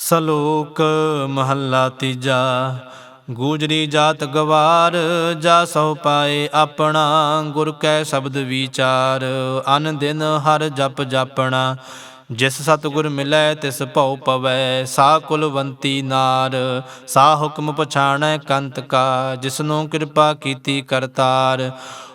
ਸਲੋਕ ਮਹੱਲਾ ਤੀਜਾ ਗੂਜਰੀ ਜਾਤ ਗਵਾਰ, ਜਾ ਸੋ ਪਾਏ ਆਪਣਾ, ਗੁਰ ਕੈ ਸ਼ਬਦ ਵਿਚਾਰ, ਅਨ ਦਿਨ ਹਰ ਜਪ ਜਾਪਣਾ, ਜਿਸ ਸਤਿਗੁਰ ਮਿਲੈ ਤਿਸ ਭਉ ਪਵੈ, ਸਾ ਕੁਲਵੰਤੀ ਨਾਰ, ਸਾ ਹੁਕਮ ਪਛਾਣੈ ਕੰਤ ਕਾ ਜਿਸਨੂੰ ਕਿਰਪਾ ਕੀਤੀ ਕਰਤਾਰ।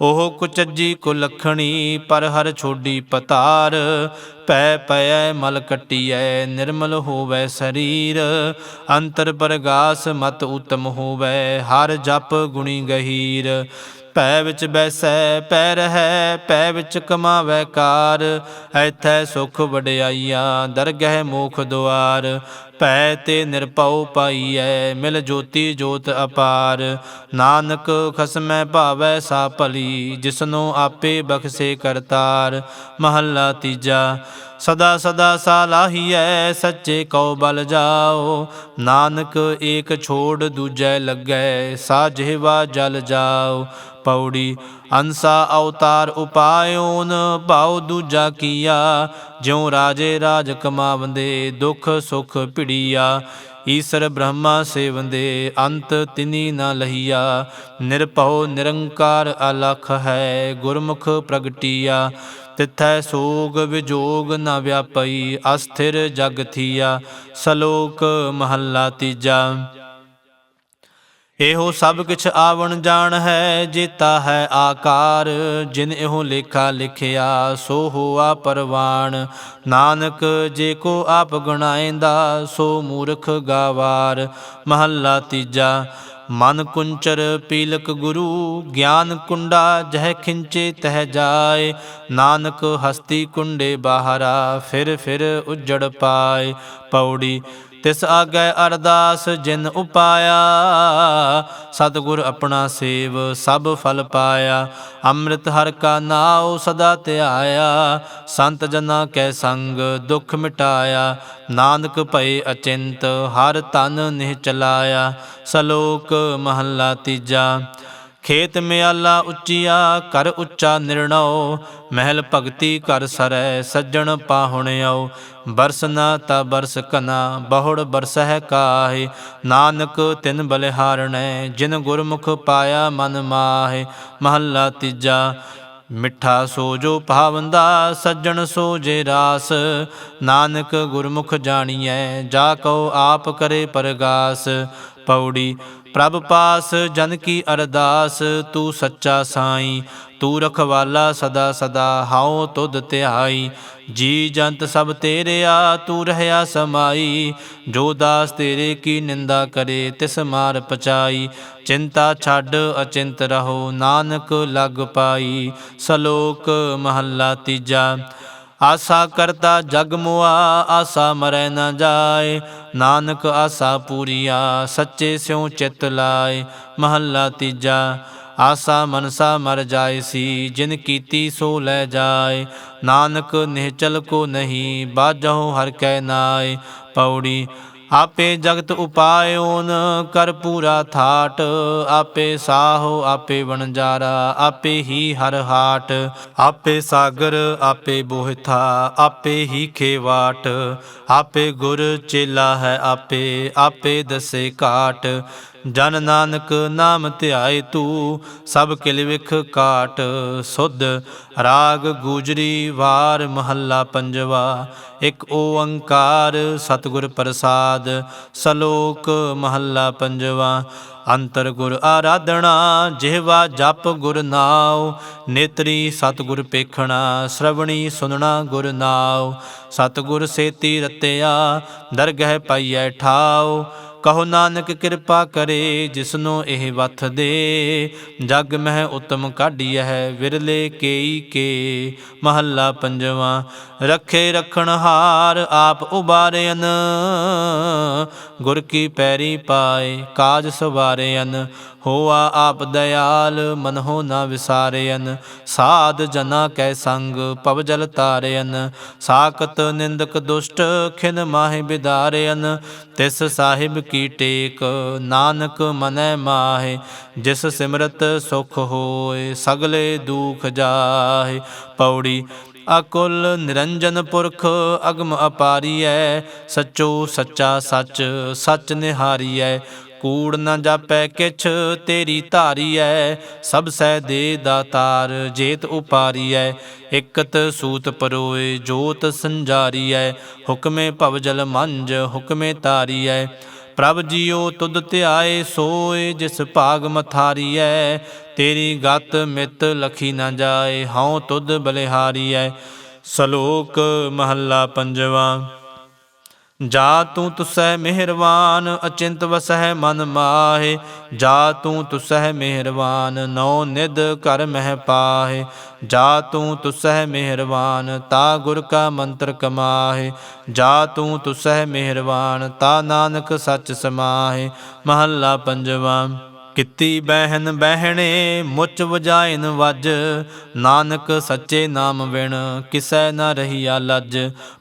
ਉਹ ਕੁਚੱਜੀ ਕੁਲਖਣੀ ਪਰ ਹਰ ਛੋਡੀ ਪਤਾਰ। ਪੈ ਪੈ ਮਲ ਕਟੀਐ, ਨਿਰਮਲ ਹੋਵੈ ਸਰੀਰ। ਅੰਤਰ ਪ੍ਰਗਾਸ ਮਤ ਉਤਮ ਹੋਵੈ, ਹਰ ਜਪ ਗੁਣੀ ਗਹੀਰ। ਪੈ ਵਿੱਚ ਬੈਸੈ, ਪੈ ਰਹੈ, ਪੈ ਵਿੱਚ ਕਮਾਵੈ ਕਾਰ। ਐਥੈ ਸੁਖ ਵਡਿਆਈਆ, ਦਰਗਹਿ ਮੋਖ ਦੁਆਰ। ਭੈ ਤੇ ਨਿਰਭਉ ਪਾਈਐ, ਮਿਲ ਜੋਤੀ ਜੋਤ ਅਪਾਰ। ਨਾਨਕ ਖਸਮੈ ਭਾਵੈ ਸਾ ਭਲੀ, ਜਿਸਨੂੰ ਆਪੇ ਬਖਸ਼ੇ ਕਰਤਾਰ। ਮਹੱਲਾ ਤੀਜਾ, ਸਦਾ ਸਦਾ ਸਾਲਾਹੀਐ ਸੱਚੇ ਕਉ ਬਲ ਜਾਓ। ਨਾਨਕ ਏਕ ਛੋੜ ਦੂਜੈ ਲੱਗੈ ਸਾਜੇਵਾ ਜਲ ਜਾਓ। ਪੌੜੀ ਅੰਸਾ ਅਵਤਾਰ ਉਪਾਇਓਨ, ਭਾਉ ਦੂਜਾ ਕੀਆ ਜਿਉ ਰਾਜੇ ਰਾਜ ਕਮਾਵੰਦੇ, ਦੁਖ ਸੁਖ ਭਿੜੀਆ। ਈਸਰ ਬ੍ਰਹਮਾ ਸੇਵੰਦੇ, ਅੰਤ ਤਿਨੀ ਨਾ ਲਹੀਆ। ਨਿਰਭਉ ਨਿਰੰਕਾਰ ਅਲਖ ਹੈ, ਗੁਰਮੁਖ ਪ੍ਰਗਟੀਆ। ਤਿਥੈ ਸੋਗ ਵਿਜੋਗ ਨ ਵਿਆਪਈ, ਅਸਥਿਰ ਜਗ ਥੀਆ। ਸਲੋਕ ਮਹੱਲਾ ਤੀਜਾ। ਇਹੋ ਸਭ ਕਿਛ ਆਵਣ ਜਾਣ ਹੈ, ਜੀਤਾ ਹੈ ਆਕਾਰ। ਜਿਨ ਇਹੋ ਲੇਖਾ ਲਿਖਿਆ, ਸੋ ਹੋਆ ਪਰਵਾਨ ਨਾਨਕ ਜੇ ਕੋ ਆਪ ਗਣਾਏਂਦਾ ਸੋ ਮੂਰਖ ਗਾਵਾਰ। ਮਹੱਲਾ ਤੀਜਾ, ਮਨ ਕੁੰਚਰ ਪੀਲਕ ਗੁਰੂ, ਗਿਆਨ ਕੁੰਡਾ ਜਹ ਖਿੰਚੇ ਤਹ ਜਾਏ। ਨਾਨਕ ਹਸਤੀ ਕੁੰਡੇ ਬਾਹਰਾ, ਫਿਰ ਫਿਰ ਉਜੜ ਪਾਏ। ਪੌੜੀ ਤਿਸ ਆਗੈ ਅਰਦਾਸ ਜਿਨ ਉਪਾਇਆ। ਸਤਿਗੁਰ ਆਪਣਾ ਸੇਵ ਸਭ ਫਲ ਪਾਇਆ। ਅੰਮ੍ਰਿਤ ਹਰ ਕਾ ਨਾਉ ਸਦਾ ਧਿਆਇਆ। ਸੰਤ ਜਨਾ ਕੈ ਸੰਗ ਦੁਖ ਮਿਟਾਇਆ। ਨਾਨਕ ਭਏ ਅਚਿੰਤ ਹਰ ਤਨ ਨਿਹ ਚਲਾਇਆ ਸਲੋਕ ਮਹੱਲਾ ਤੀਜਾ। ਖੇਤ ਮਿਆਲਾ ਉੱਚੀਆ ਕਰ ਉੱਚਾ ਨਿਰਣਉ, ਮਹਿਲ ਭਗਤੀ ਕਰ ਸਰੈ, ਸੱਜਣ ਪਾਹੁਣਿਓ ਬਰਸ ਨਾ ਤਾ ਬਰਸ ਕਨਾ ਬਹੁੜ ਬਰਸਹਿ ਕਾਹੇ। ਨਾਨਕ ਤਿਨ ਬਲਿਹਾਰਣੈ, ਜਿਨ ਗੁਰਮੁਖ ਪਾਇਆ ਮਨ ਮਾਹੇ। ਮਹੱਲਾ ਤੀਜਾ, ਮਿੱਠਾ ਸੋ ਜੋ ਭਾਵੰਦਾ, ਸੱਜਣ ਸੋ ਜੇ ਰਾਸ। ਨਾਨਕ ਗੁਰਮੁਖ ਜਾਣੀਐ, ਜਾ ਕਉ ਆਪ ਕਰੇ ਪਰਗਾਸ। ਪੌੜੀ ਪ੍ਰਭ ਪਾਸ ਜਨ ਕੀ ਅਰਦਾਸ, ਤੂੰ ਸੱਚਾ ਸਾਈ, ਤੂੰ ਰਖਵਾਲਾ ਸਦਾ ਸਦਾ, ਹਾਉ ਤੁਧ ਧਿਆਈ। ਜੀ ਜੰਤ ਸਭ ਤੇਰਿਆ ਤੂੰ ਰਹਿਆ ਸਮਾਈ। ਜੋ ਦਾਸ ਤੇਰੇ ਕੀ ਨਿੰਦਾ ਕਰੇ, ਤਿਸ ਮਾਰ ਪਚਾਈ। ਚਿੰਤਾ ਛੱਡ, ਅਚਿੰਤ ਰਹੋ, ਨਾਨਕ ਲਗ ਪਾਈ। ਸਲੋਕ ਮਹੱਲਾ ਤੀਜਾ। ਆਸਾ ਕਰਤਾ ਜਗ ਮੁਆ, ਆਸਾ ਮਰੈ ਨਾ ਜਾਏ। ਨਾਨਕ ਆਸਾ ਪੂਰੀਆ, ਸੱਚੇ ਸਿਉ ਚਿਤ ਲਾਏ। ਮਹੱਲਾ ਤੀਜਾ, ਆਸਾ ਮਨਸਾ ਮਰ ਜਾਏ ਸੀ, ਜਿਨ ਕੀਤੀ ਸੋ ਲੈ ਜਾਏ। ਨਾਨਕ ਨਿਹਚਲ ਕੋ ਨਹੀਂ ਬਾਜਹੁ ਹਰ ਕੈ ਨਾਏ। ਪੌੜੀ ਆਪੇ ਜਗਤ ਉਪਾਇਓਨ ਕਰ ਪੂਰਾ ਥਾਟ, ਆਪੇ ਸਾਹੋ, ਆਪੇ ਵਣਜਾਰਾ, ਆਪੇ ਹੀ ਹਰ ਹਾਟ। ਆਪੇ ਸਾਗਰ, ਆਪੇ ਬੋਹਿਥਾ, ਆਪੇ ਹੀ ਖੇਵਾਟ। ਆਪੇ ਗੁਰ ਚੇਲਾ ਹੈ ਆਪੇ ਆਪੇ ਦਸੇ ਕਾਟ ਜਨ ਨਾਨਕ ਨਾਮ ਧਿਆਏ ਤੂੰ, ਸਭ ਕਿਲ ਵਿਖ ਕਾਟ ਸੁਧ। ਰਾਗ ਗੂਜਰੀ ਵਾਰ ਮਹੱਲਾ ਪੰਜਵਾ, ਇੱਕ ਓੰਕਾਰ ਸਤਿਗੁਰ ਪ੍ਰਸਾਦ, ਸਲੋਕ ਮਹੱਲਾ ਪੰਜਵਾ। ਅੰਤਰ ਗੁਰ ਆਰਾਧਣਾ, ਜਿਹਵਾ ਜਪ ਗੁਰ ਨਾਉ। ਨੇਤਰੀ ਸਤਿਗੁਰ ਪੇਖਣਾ, ਸ਼ਰਵਣੀ ਸੁਨਣਾ ਗੁਰ ਨਾਉ। ਸਤਿਗੁਰ ਸੇਤੀ ਰਤਿਆ, ਦਰਗਹਿ ਪਾਈਐ ਠਾਉ। ਕਹੋ ਨਾਨਕ ਕਿਰਪਾ ਕਰੇ ਜਿਸਨੂੰ ਇਹ ਵਥ ਦੇ। ਜਗ ਮਹਿ ਉਤਮ ਕਾਢੀਐ, ਵਿਰਲੇ ਕੇਈ ਕੇ। ਮਹੱਲਾ ਪੰਜਵਾਂ, ਰੱਖੇ ਰਖਣ ਹਾਰ ਆਪ ਉਬਾਰਿਆਨ ਗੁਰ ਕੀ ਪੈਰੀ ਪਾਏ, ਕਾਜ ਸਵਾਰਿਆਨ ਹੋਆ ਆਪ ਦਇਆਲ ਮਨਹੁ ਨਾ ਵਿਸਾਰਯਨ ਸਾਧ ਜਨਾ ਕੈ ਸੰਗ, ਪਵ ਜਲ ਤਾਰਿਆਨ ਸਾਖਤ ਨਿੰਦਕ ਦੁਸ਼ਟ, ਖਿਨ ਮਾਹਿ ਬਿਦਾਰਯਨ ਤਿਸ ਸਾਹਿਬ ਕੀ ਟੇਕ, ਨਾਨਕ ਮਨੈ ਮਾਹੇ। ਜਿਸ ਸਿਮਰਤ ਸੁਖ ਹੋਏ, ਸਗਲੇ ਦੁਖ ਜਾਹੇ। ਪੌੜੀ, ਅਕੁਲ ਨਿਰੰਜਨ ਪੁਰਖ, ਅਗਮ ਅਪਾਰੀਐ। ਸਚੋ ਸੱਚਾ ਸੱਚ ਸੱਚ ਨਿਹਾਰੀਐ। ਕੂੜ ਨ ਜਾਪੈ ਕਿਛ, ਤੇਰੀ ਧਾਰੀ ਐ। ਸਭ ਸਹਿ ਦੇ ਦਾਤਾਰ ਜੇਤ ਉਪਾਰੀ ਐ। ਇਕਤ ਸੂਤ ਪਰੋਏ, ਜੋਤ ਸੰਜਾਰੀ ਐ। ਹੁਕਮੇ ਭਵ ਜਲ ਮੰਜ, ਹੁਕਮੇ ਤਾਰੀਐ ਪ੍ਰਭ ਜੀਓ ਤੁਧ ਧਿਆਏ, ਸੋਏ ਜਿਸ ਭਾਗ ਮਥਾਰੀ ਐ। ਤੇਰੀ ਗਤ ਮਿਤ ਲਖੀ ਨਾ ਜਾਏ, ਹਉ ਤੁਧ ਬਲਿਹਾਰੀ ਐ। ਸ਼ਲੋਕ ਮਹੱਲਾ ਪੰਜਵਾਂ। ਜਾ ਤੂੰ ਤੁਸੈ ਮਿਹਰਵਾਨ ਅਚਿੰਤ ਵਸਹਿ ਮਨ ਮਾਹੇ। ਜਾ ਤੂੰ ਤੁਸੈ ਮਿਹਰਵਾਨ ਨੌ ਨਿਧ ਕਰ ਮਹਿ ਪਾਹੇ। ਜਾ ਤੂੰ ਤੁਸੈ ਮਿਹਰਵਾਨ ਤਾ ਗੁਰ ਕਾ ਮੰਤਰ ਕਮਾਹੇ। ਜਾ ਤੂੰ ਤੁਸੈ ਮਿਹਰਵਾਨ ਤਾ ਨਾਨਕ ਸੱਚ ਸਮਾਹੇ। ਮਹੱਲਾ ਪੰਜਵਾਂ, ਕਿਤੀ ਬਹਿਨ ਬਹਿਣੇ, ਮੁੱਚ ਵਜਾਇਨ ਵੱਜ। ਨਾਨਕ ਸੱਚੇ ਨਾਮ ਵਿਣ, ਕਿਸੈ ਨਾ ਰਹੀਆ ਲੱਜ।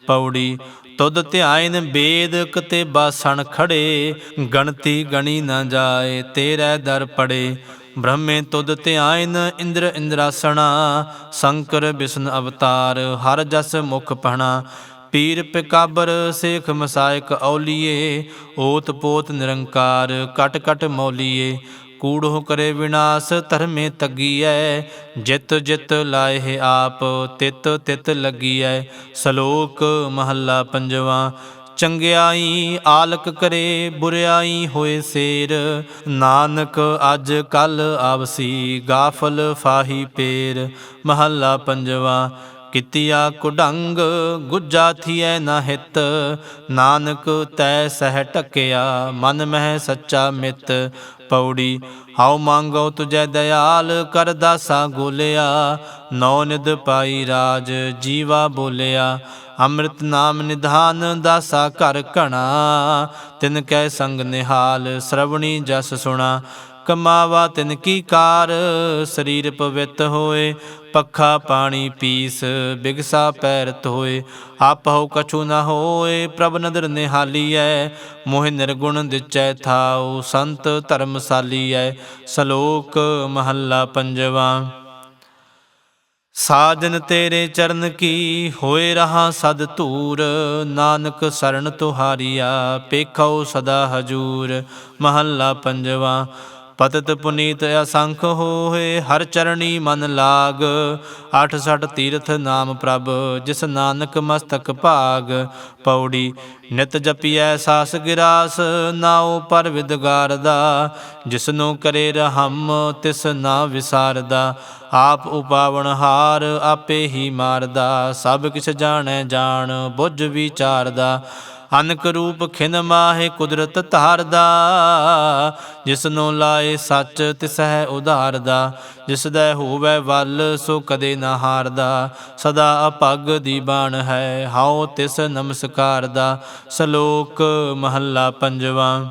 ਪੌੜੀ ਤੁਧ ਧਿਆਇਨ ਬੇਦ ਕਤੇ ਬਾਸਣ ਖੜੇ, ਗਣਤੀ ਗਣੀ ਨਾ ਜਾਏ, ਤੇਰੇ ਦਰ ਪੜੇ। ਬ੍ਰਹਮੇ ਤੁਧ ਧਿਆਇਨ ਇੰਦਰ ਇੰਦਰਾਸਣਾ, ਸ਼ੰਕਰ ਬਿਸ਼ਨ ਅਵਤਾਰ, ਹਰ ਜਸ ਮੁਖ ਪਹਣਾ। ਪੀਰ ਪਿਕਾਬਰ ਸੇਖ ਮਸਾਇਕ ਔਲੀਏ ਓਤ ਪੋਤ ਨਿਰੰਕਾਰ, ਕਟ ਕਟ ਮੌਲੀਏ। ਕੂੜੋ ਕਰੇ ਵਿਨਾਸ਼, ਧਰਮੇ ਤੱਗੀਐ। ਜਿਤ ਜਿਤ ਲਾਏ ਆਪ, ਤਿਤ ਤਿਤ ਲੱਗੀਐ। ਸ਼ਲੋਕ ਮਹੱਲਾ ਪੰਜਵਾਂ, ਚੰਗਿਆਈ ਆਲਕ ਕਰੇ, ਬੁਰਿਆਈ ਹੋਏ ਸੇਰ। ਨਾਨਕ ਅੱਜ ਕੱਲ ਆਵਸੀ ਗਾਫਲ ਫਾਹੀ ਪੇਰ। ਮਹੱਲਾ ਪੰਜਵਾ, ਕਿਤਿਆ ਕੁਡੰਗ ਗੁੱਜਾ ਥੀਐ ਨਾ ਹਿਤ। ਨਾਨਕ ਤੈ ਸਹਿ ਟਕਿਆ ਮਨ ਮਹਿ ਸੱਚਾ ਮਿਤ। ਪੌੜੀ ਹਉ ਮੰਗੋ ਤੁਜੈ ਦਇਆਲ ਕਰ ਦਾਸਾ ਗੋਲਿਆ। ਨੌ ਨਿਦ ਪਾਈ ਰਾਜ ਜੀਵਾ ਬੋਲਿਆ। ਅੰਮ੍ਰਿਤ ਨਾਮ ਨਿਧਾਨ ਦਾਸਾ ਘਰ ਘਣਾ, ਤਿਨ ਕੈ ਸੰਗ ਨਿਹਾਲ ਸ਼ਰਵਣੀ ਜਸ ਸੁਣਾ। ਕਮਾਵਾ ਤਿਨ ਕੀ ਕਾਰ, ਸਰੀਰ ਪਵਿੱਤ ਹੋਏ, ਪੱਖਾ ਪਾਣੀ ਪੀਸ, ਬਿਗਸਾ ਪੈਰਤ ਹੋਏ ਆਪਹੁ ਕਛੂ ਨਾ ਹੋਏ, ਪ੍ਰਭ ਨਦਰ ਨਿਹਾਲੀ ਨਿਹਾਲੀਐ, ਮੋਹਿ ਨਿਰਗੁਣ ਦਿਚੈ ਥਾਉ, ਸੰਤ ਧਰਮਸ਼ਾਲੀ ਐ ਸ਼ਲੋਕ ਮਹੱਲਾ ਪੰਜਵਾ। ਸਾਜਨ ਤੇਰੇ ਚਰਨ ਕੀ ਹੋਏ ਰਹਾ ਸਦ ਧੂਰ, ਨਾਨਕ ਸਰਣ ਤੁਹਾਰੀਆ ਪੇਖੋ ਸਦਾ ਹਜੂਰ, ਮਹੱਲਾ ਪੰਜਵਾ। ਪਤਤ ਪੁਨੀਤ ਅਸੰਖ ਹੋਏ, ਹਰ ਚਰਣੀ ਮਨ ਲਾਗ। ਅਠ ਸਠ ਤੀਰਥ ਨਾਮ ਪ੍ਰਭ, ਜਿਸ ਨਾਨਕ ਮਸਤਕ ਭਾਗ। ਪੌੜੀ, ਨਿਤ ਜਪੀਐ ਸਾਸ ਗਿਰਾਸ, ਨਾਉ ਪਰ ਵਿਦਗਾਰਦਾ ਜਿਸਨੂੰ ਕਰੇ ਰਹਮ, ਤਿਸ ਨਾ ਵਿਸਾਰਦਾ। ਆਪ ਉਪਾਵਣ ਹਾਰ, ਆਪੇ ਹੀ ਮਾਰਦਾ। ਸਭ ਕਿਛ ਜਾਣੈ ਜਾਣ, ਬੁੱਝ ਵਿਚਾਰਦਾ। ਅਨਕ ਰੂਪ ਖਿਨ ਮਾਹੇ ਕੁਦਰਤ ਧਾਰਦਾ। ਜਿਸਨੂੰ ਲਾਏ ਸੱਚ, ਤਿਸਹਿ ਉਧਾਰਦਾ। ਜਿਸ ਦਾ ਹੋਵੇ ਵੱਲ, ਸੋ ਕਦੇ ਨਾ ਹਾਰਦਾ। ਸਦਾ ਅਪੱਗ ਦੀ ਬਾਣ ਹੈ, ਹਾਉ ਤਿਸ ਨਮਸਕਾਰ ਦਾ ਸ਼ਲੋਕ ਮਹੱਲਾ ਪੰਜਵਾਂ।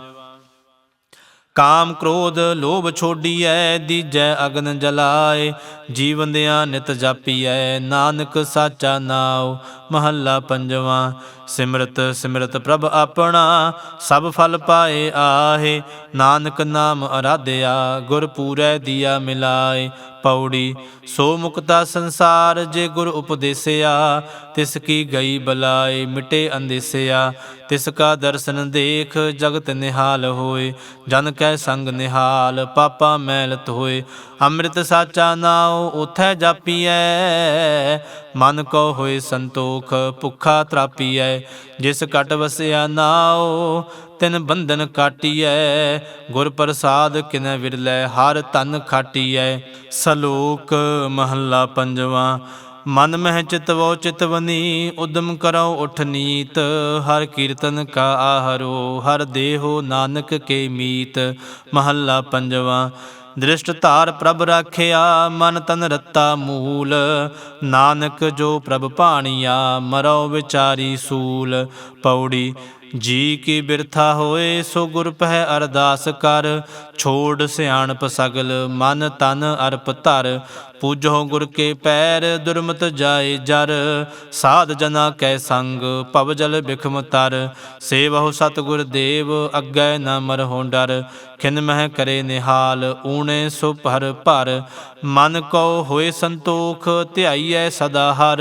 ਕਾਮ ਕ੍ਰੋਧ ਲੋਭ ਛੋਡੀਐ, ਦੀਜੈ ਅਗਨ ਜਲਾਏ। ਜੀਵੰਦਿਆਂ ਨਿਤ ਜਾਪੀਐ, ਨਾਨਕ ਸਾਚਾ ਨਾਉ। ਮਹੱਲਾ ਪੰਜਵਾਂ। ਸਿਮਰਤ ਸਿਮਰਤ ਪ੍ਰਭ ਆਪਣਾ, ਸਭ ਫਲ ਪਾਏ ਆਹੇ। ਨਾਨਕ ਨਾਮ ਅਰਾਧਿਆ, ਗੁਰ ਪੂਰੈ ਦੀਆ ਮਿਲਾਏ। ਪੌੜੀ, ਸੋ ਮੁਕਤਾ ਸੰਸਾਰ ਜੇ ਗੁਰ ਉਪਦੇਸਿਆ, ਤਿਸ ਕੀ ਗਈ ਬਲਾਏ, ਮਿਟੇ ਅੰਦੇਸਿਆ। ਤਿਸ ਕਾ ਦਰਸ਼ਨ ਦੇਖ ਜਗਤ ਨਿਹਾਲ ਹੋਏ, ਜਨ ਕੈ ਸੰਗ ਨਿਹਾਲ, ਪਾਪਾ ਮੈਲਤ ਹੋਏ। ਅੰਮ੍ਰਿਤ ਸਾਚਾ ਨਾਉ, ਉਥੈ ਜਾਪੀਐ ਮਨ ਕੋ ਹੋਏ ਸੰਤੋਖ, ਭੁਖਾ ਤਰਾਪੀਐ, ਜਿਸ ਕਟ ਵਸਿਆ ਨਾਉ, ਤਿਨ ਬੰਧਨ ਕਾਟੀਐ, ਗੁਰ ਪ੍ਰਸਾਦ ਕਿਨੈ ਵਿਰਲੇ, ਹਰ ਤਨ ਖਾਟੀਐ। ਸ਼ਲੋਕ ਮਹੱਲਾ ਪੰਜਵਾ, ਮਨ ਮਹਿ ਚਿਤਵੋ ਚਿਤਵਨੀ, ਉਦਮ ਕਰੋ ਉਠ ਨੀਤ, ਹਰ ਕੀਰਤਨ ਕਾ ਆਹਰੋ, ਹਰ ਦੇਹੋ ਨਾਨਕ ਕੇ ਮੀਤ। ਮਹੱਲਾ ਪੰਜਵਾ ਦ੍ਰਿਸ਼ਟ ਧਾਰ ਪ੍ਰਭ ਰਾਖਿਆ, ਮਨ ਤਨ ਰਤਾ ਮੂਲ। ਨਾਨਕ ਜੋ ਪ੍ਰਭ ਭਾਣੀਆ ਮਰੋ ਵਿਚਾਰੀ ਸੂਲ। ਪੌੜੀ ਜੀ ਕੀ ਬਿਰਥਾ ਹੋਏ, ਸੋ ਗੁਰ ਪਹਿ ਅਰਦਾਸ ਕਰ। ਛੋੜ ਸਿਆਣਪ ਸਗਲ, ਮਨ ਤਨ ਅਰਪ ਧਰ। ਪੂਜੋ ਗੁਰ ਕੇ ਪੈਰ, ਦੁਰਮਤ ਜਾਏ ਜਰ। ਸਾਧ ਜਨਾ ਕੈ ਸੰਗ, ਭਵ ਜਲ ਬਿਖਮ ਤਰ। ਸੇਵਹੁ ਸਤਿਗੁਰ ਦੇਵ, ਅੱਗੇ ਨ ਮਰਹੁ ਡਰ। ਖਿਨ ਮਹਿ ਕਰੇ ਨਿਹਾਲ, ਊਣੇ ਸੋ ਭਰ ਭਰ। ਮਨ ਕੋ ਹੋਏ ਸੰਤੋਖ, ਧਿਆਈਐ ਸਦਾ ਹਰ।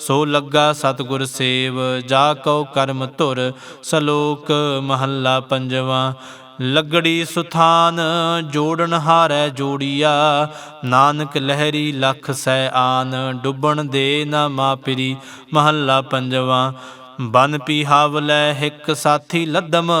ਸੋ ਲੱਗਾ ਸਤਿਗੁਰ ਸੇਵ, ਜਾ ਕਉ ਕਰਮ ਧੁਰ। ਸਲੋਕ ਮਹੱਲਾ ਪੰਜਵਾਂ, ਲੱਗੜੀ ਸੁਥਾਨ ਜੋੜਨ ਹਾਰੈ ਜੋੜੀਆ, ਨਾਨਕ ਲਹਿਰੀ ਲਖ ਸੈ ਆਨ, ਡੁੱਬਣ ਦੇ ਨਾ ਮਾਪਰੀ। ਮਹੱਲਾ ਪੰਜਵਾਂ, ਬਨ ਪੀਹਾਵ ਲੈ ਹਿੱਕ ਸਾਥੀ ਲੱਦਮ,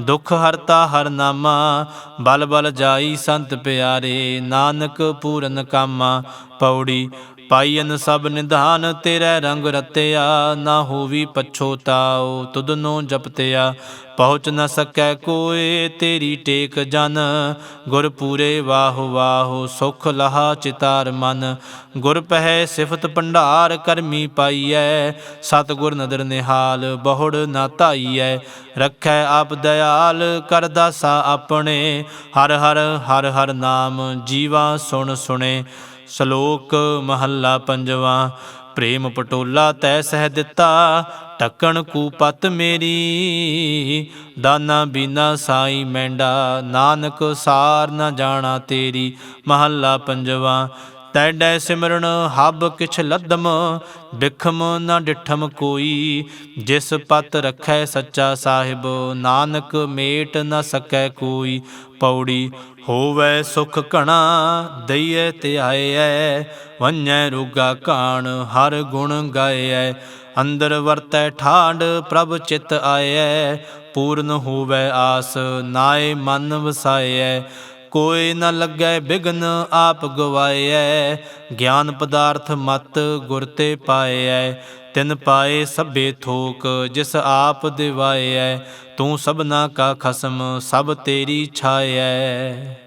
ਦੁਖ ਹਰਤਾ ਹਰ ਨਾਮਾ, ਬਲ ਬਲ ਜਾਈ ਸੰਤ ਪਿਆਰੇ, ਨਾਨਕ ਪੂਰਨ ਕਾਮਾ। ਪੌੜੀ ਪਾਈਨ ਸਭ ਨਿਧਾਨ, ਤੇਰੇ ਰੰਗ ਰਤਿਆ, ਨਾ ਹੋਵੀ ਪਛੋਤਾਉ ਤੁਧਨੋ ਜਪਤਿਆ। ਪਹੁੰਚ ਨ ਸਕੈ ਕੋਏ, ਤੇਰੀ ਟੇਕ ਜਨ। ਗੁਰ ਪੂਰੇ ਵਾਹੁ ਵਾਹੁ, ਸੁਖ ਲਹਾ ਚਿਤਾਰ ਮਨ। ਗੁਰ ਪਹਿ ਸਿਫਤ ਭੰਡਾਰ, ਕਰਮੀ ਪਾਈਐ। ਸਤਿਗੁਰ ਨਦਰ ਨਿਹਾਲ, ਬਹੁੜ ਨਾ ਧਾਈਐ। ਰੱਖੈ ਆਪ ਦਇਆਲ, ਕਰ ਦਾਸਾ ਆਪਣੇ। ਹਰ ਹਰ ਹਰ ਹਰ ਨਾਮ, ਜੀਵਾ ਸੁਣ ਸੁਣੇ। ਸ਼ਲੋਕ ਮਹੱਲਾ ਪੰਜਵਾਂ, ਪ੍ਰੇਮ ਪਟੋਲਾ ਤੈ ਸਹਿ ਦਿੱਤਾ ਟੱਕਣ ਕੂਪਤ ਮੇਰੀ, ਦਾਨਾ ਬੀਨਾ ਸਾਈ ਮੈਂਡਾ, ਨਾਨਕ ਸਾਰ ਨ ਜਾਣਾ ਤੇਰੀ। ਮਹੱਲਾ ਪੰਜਵਾ ਤੈਡੈ ਸਿਮਰਨ, ਹੱਬ ਕਿਛ ਲੱਦਮ, ਬਿਖਮ ਨਾ ਡਿਠਮ ਕੋਈ। ਜਿਸ ਪਤ ਰਖੈ ਸੱਚਾ ਸਾਹਿਬ, ਨਾਨਕ ਮੇਟ ਨ ਸਕੈ ਕੋਈ। ਪੌੜੀ, ਹੋਵੇ ਸੁਖ ਘਣਾ ਦਈਏ ਧਿਆਏ ਵੰਨੈ ਰੋਗਾ ਕਾਣ ਹਰ ਗੁਣ ਗਾਇਐ। ਅੰਦਰ ਵਰਤੈ ਠਾਂਡ ਪ੍ਰਭ ਚਿਤ ਆਇਐ। ਪੂਰਨ ਹੋਵੇ ਆਸ, ਨਾਏ ਮਨ ਵਸਾਇਐ। ਕੋਈ ਨ ਲੱਗੈ ਬਿਗਨ ਆਪ ਗਵਾਇਐ ਗਿਆਨ ਪਦਾਰਥ ਮਤ ਗੁਰ ਤੇ ਪਾਏ ਤਿਨ ਪਾਏ ਸਭੇ ਥੋਕ ਜਿਸ ਆਪ ਦਿਵਾਏ ਤੂੰ ਸਭਨਾ ਕਾ ਖਸਮ ਸਭ ਤੇਰੀ ਛਾਇਐ